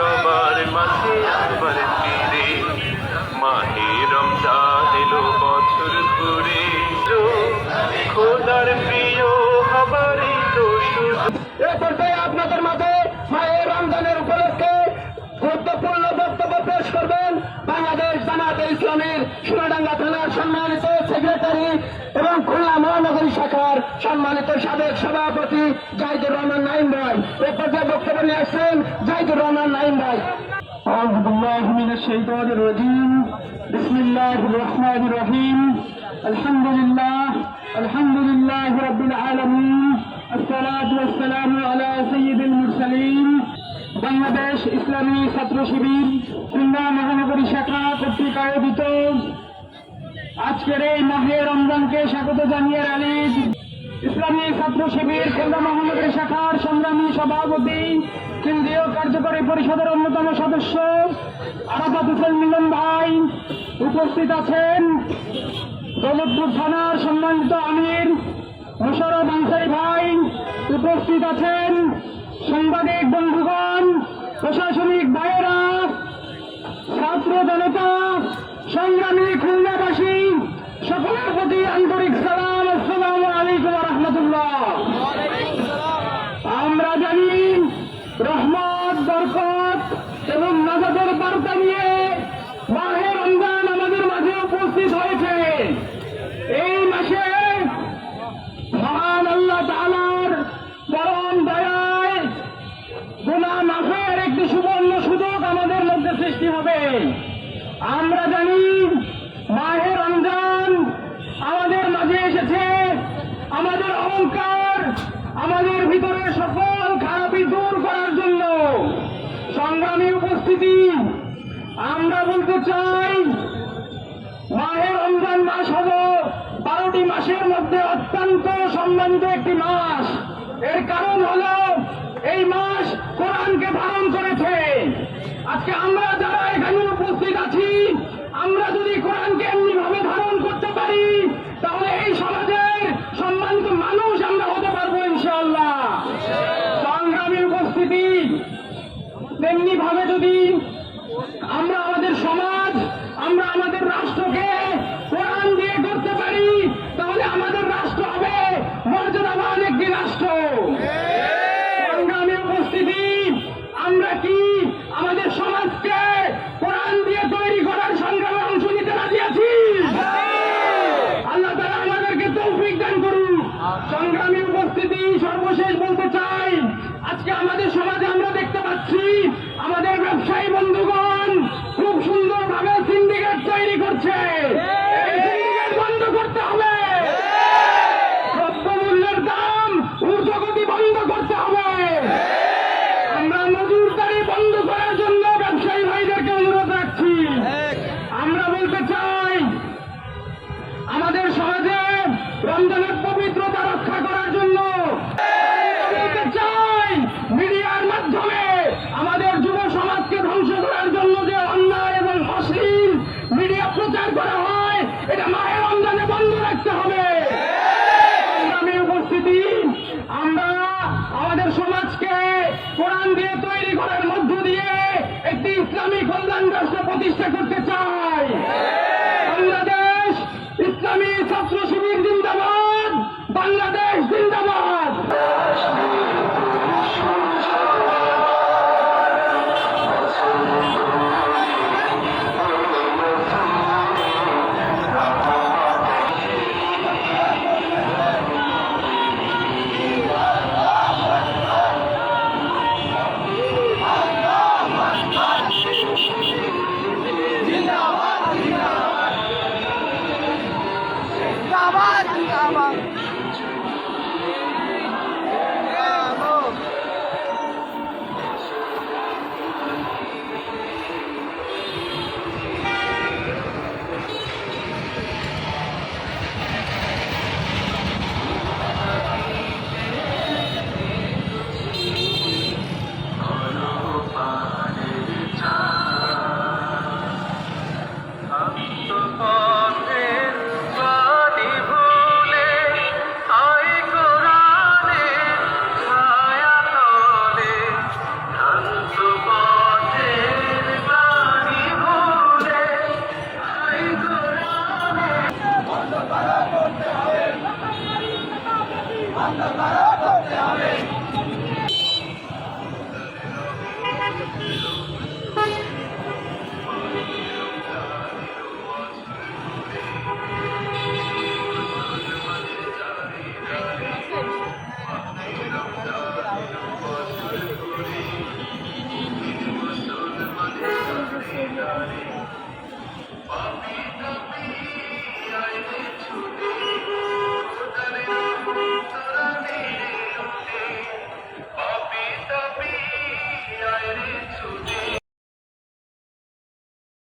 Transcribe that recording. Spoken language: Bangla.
সবার মাঝে একবার ফিরে। মাহে রমজান এলো বছর ঘুরে খোদার প্রিয় হবারই তো সুযোগ এ আপনাদের মাঝে মায়ের রমজানের উপলক্ষে গুরুত্বপূর্ণ বক্তব্য পেশ করবেন বাংলাদেশ জামাতে ইসলামের সোনাডাঙ্গা থানার সম্মানিত সেক্রেটারি এবং শাখার সম্মানিত সাবেক সভাপতি জাহিদুর রহমান নাইম ভাই এ পর্যায়ে বক্তব্য নিয়ে আসছেন জাহিদুর রহমান নাইম ভাই أعوذ بالله من الشيطان الرجيم بسم الله الرحمن الرحيم الحمد لله الحمد لله رب العالمين الصلاة والسلام على سيد المرسلين বাংলাদেশ ইসলামী ছাত্র শিবির খুলনা মহানগরী শাখা কর্তৃক আয়োজিত আজকের এই মাহে রমজানকে স্বাগত জানিয়ে আলিদ ইসলামী ছাত্র শিবির খুলনা মহানগরী শাখার সংগ্রামী সভাপতি, কেন্দ্রীয় কার্যকরী পরিষদের অন্যতম সদস্য, আরাফাত হোসেন মিলন ভাই উপস্থিত আছেন। দৌলতপুর থানার সম্মানিত আমির মোশারফ আনসারি ভাই উপস্থিত আছেন। সাংবাদিক বন্ধুগণ, প্রশাসনিক ভাইয়েরা, ছাত্র জনতা সংগ্রামী খুলনাবাসী সকলের প্রতি আন্তরিক সালাম আসসালাম আলাইকুম রহমতুল্লাহ আমরা জানি রহমত বরকত এবং নাজাদের বার্তা নিয়ে মাহে রমজান আমাদের মাঝে উপস্থিত হয়েছে এই মাসে মহান আল্লাহ তাআলার পরম দয়ায় গুণা মাফের একটি সুবর্ণ সুযোগ আমাদের মধ্যে সৃষ্টি হবে আমরা জানি মাহে রমজান আমাদের মাঝে এসেছে। আমাদের অহংকার, আমাদের ভিতরে সকল খারাপি দূর করার জন্য সংগ্রামী উপস্থিতি, আমরা বলতে চাই, মাহে রমজান মাস হল বারোটি মাসের মধ্যে অত্যন্ত সম্মানিত একটি মাস। এর কারণ হল এই মাস কোরআনকে ধারণ করেছে। আজকে আমরা যারা এখানে উপস্থিত আছি আমরা যদি কোরআনকে এমনি ভাবে ধারণ করতে পারি তাহলে এই সমাজের সম্মানিত মানুষ আমরা হতে পারব ইনশাআল্লাহ সংগ্রামী উপস্থিতি তেমনি ভাবে যদি আমরা আমাদের সমাজ আমরা আমাদের রাষ্ট্রকে কোরআন দিয়ে করতে পারি তাহলে আমাদের রাষ্ট্র হবে মর্যাদাবান একটি রাষ্ট্র সংগ্রামী উপস্থিতি আমরা কি আমাদের সমাজকে কোরআন দিয়ে তৈরি করার সংগ্রামে অংশ নিতে রাজি আছি আল্লাহ তারা আমাদেরকে তৌফিক দান করুন সংগ্রামী উপস্থিতি সর্বশেষ বলতে চাই, আজকে আমাদের সমাজে আমরা দেখতে পাচ্ছি, আমাদের ব্যবসায়ী বন্ধুগণ খুব সুন্দরভাবে সিন্ডিকেট তৈরি করছে। আমাদের সমাজকে কোরআন দিয়ে তৈরি করার মধ্য দিয়ে একটি ইসলামী কল্যাণ রাষ্ট্র প্রতিষ্ঠা করতে ਜਿੰਦਾਬਾਦ ਜਿੰਦਾਬਾਦ